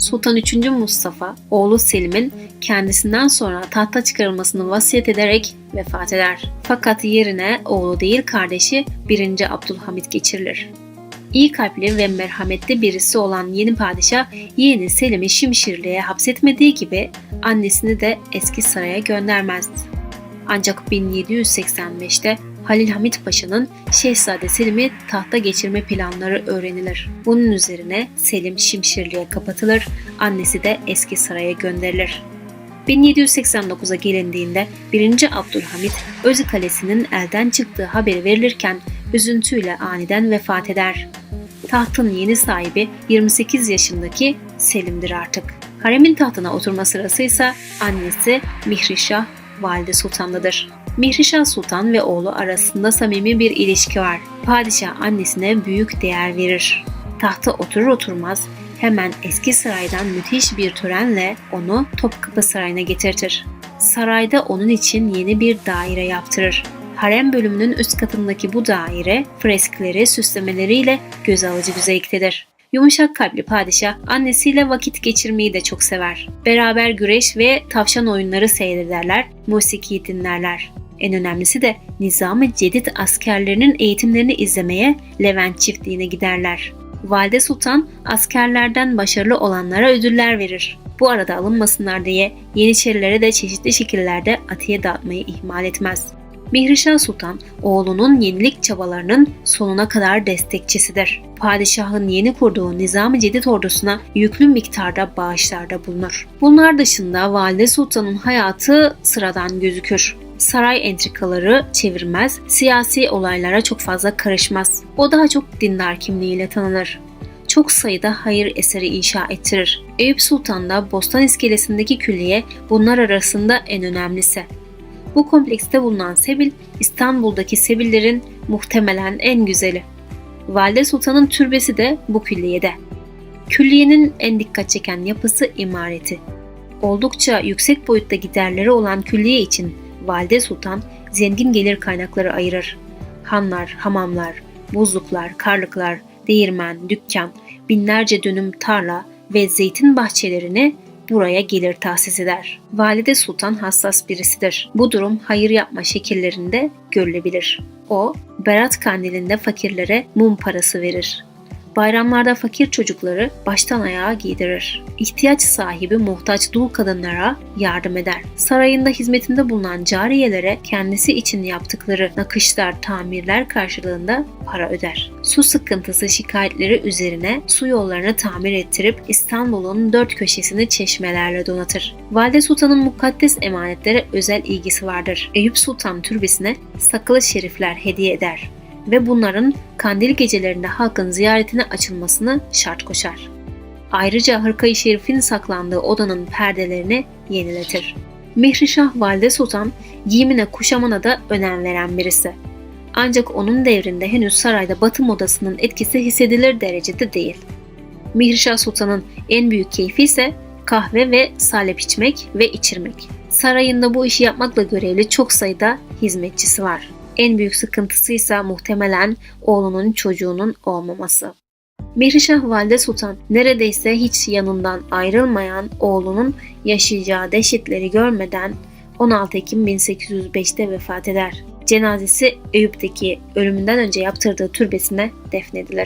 Sultan 3. Mustafa oğlu Selim'in kendisinden sonra tahta çıkarılmasını vasiyet ederek vefat eder. Fakat yerine oğlu değil kardeşi 1. Abdülhamit geçirilir. İyi kalpli ve merhametli birisi olan yeni padişah yeğeni Selim'i Şimşirli'ye hapsetmediği gibi annesini de eski saraya göndermezdi. Ancak 1785'te Halil Hamit Paşa'nın Şehzade Selim'i tahta geçirme planları öğrenilir. Bunun üzerine Selim Şimşirli'ye kapatılır, annesi de eski saraya gönderilir. 1789'a gelindiğinde 1. Abdülhamit Özü Kalesi'nin elden çıktığı haberi verilirken üzüntüyle aniden vefat eder. Tahtın yeni sahibi 28 yaşındaki Selim'dir artık. Haremin tahtına oturma sırası ise annesi Mihrişah Valide Sultan'dadır. Mihrişah Sultan ve oğlu arasında samimi bir ilişki var. Padişah annesine büyük değer verir. Tahta oturur oturmaz hemen eski saraydan müthiş bir törenle onu Topkapı Sarayı'na getirtir. Sarayda onun için yeni bir daire yaptırır. Harem bölümünün üst katındaki bu daire freskleri, süslemeleriyle göz alıcı güzelliktedir. Yumuşak kalpli padişah annesiyle vakit geçirmeyi de çok sever. Beraber güreş ve tavşan oyunları seyrederler, musiki dinlerler. En önemlisi de Nizam-ı Cedid askerlerinin eğitimlerini izlemeye Levent çiftliğine giderler. Valide Sultan askerlerden başarılı olanlara ödüller verir. Bu arada alınmasınlar diye Yeniçerilere de çeşitli şekillerde atiye dağıtmayı ihmal etmez. Mihrişah Sultan oğlunun yenilik çabalarının sonuna kadar destekçisidir. Padişahın yeni kurduğu Nizam-ı Cedid ordusuna yüklü miktarda bağışlarda bulunur. Bunlar dışında Valide Sultan'ın hayatı sıradan gözükür. Saray entrikaları çevirmez, siyasi olaylara çok fazla karışmaz. O daha çok dindar kimliğiyle tanınır çok sayıda hayır eseri inşa ettirir. Eyüp Sultan'da Bostan İskelesi'ndeki külliye bunlar arasında en önemlisi. Bu komplekste bulunan Sebil, İstanbul'daki Sebillerin muhtemelen en güzeli. Valide Sultan'ın türbesi de bu külliyede. Külliyenin en dikkat çeken yapısı imareti. Oldukça yüksek boyutta giderleri olan külliye için Valide Sultan zengin gelir kaynakları ayırır. Hanlar, hamamlar, buzluklar, karlıklar, değirmen, dükkan, binlerce dönüm tarla ve zeytin bahçelerini buraya gelir tahsis eder. Valide Sultan hassas birisidir. Bu durum hayır yapma şekillerinde görülebilir. O, Berat kandilinde fakirlere mum parası verir. Bayramlarda fakir çocukları baştan ayağa giydirir. İhtiyaç sahibi muhtaç dul kadınlara yardım eder. Sarayında hizmetinde bulunan cariyelere kendisi için yaptıkları nakışlar, tamirler karşılığında para öder. Su sıkıntısı şikayetleri üzerine su yollarını tamir ettirip İstanbul'un dört köşesini çeşmelerle donatır. Valide Sultan'ın mukaddes emanetlere özel ilgisi vardır. Eyüp Sultan türbesine sakılı şerifler hediye eder ve bunların kandil gecelerinde halkın ziyaretine açılmasını şart koşar. Ayrıca Hırkayı Şerif'in saklandığı odanın perdelerini yeniletir. Mihrişah Valide Sultan giyimine kuşamına da önem veren birisi. Ancak onun devrinde henüz sarayda batı modasının etkisi hissedilir derecede değil. Mihrişah Sultan'ın en büyük keyfi ise kahve ve salep içmek ve içirmek. Sarayında bu işi yapmakla görevli çok sayıda hizmetçisi var. En büyük sıkıntısı ise muhtemelen oğlunun çocuğunun olmaması. Mihrişah Valide Sultan neredeyse hiç yanından ayrılmayan oğlunun yaşayacağı dehşetleri görmeden 16 Ekim 1805'te vefat eder. Cenazesi Eyüp'teki ölümünden önce yaptırdığı türbesine defnedilir.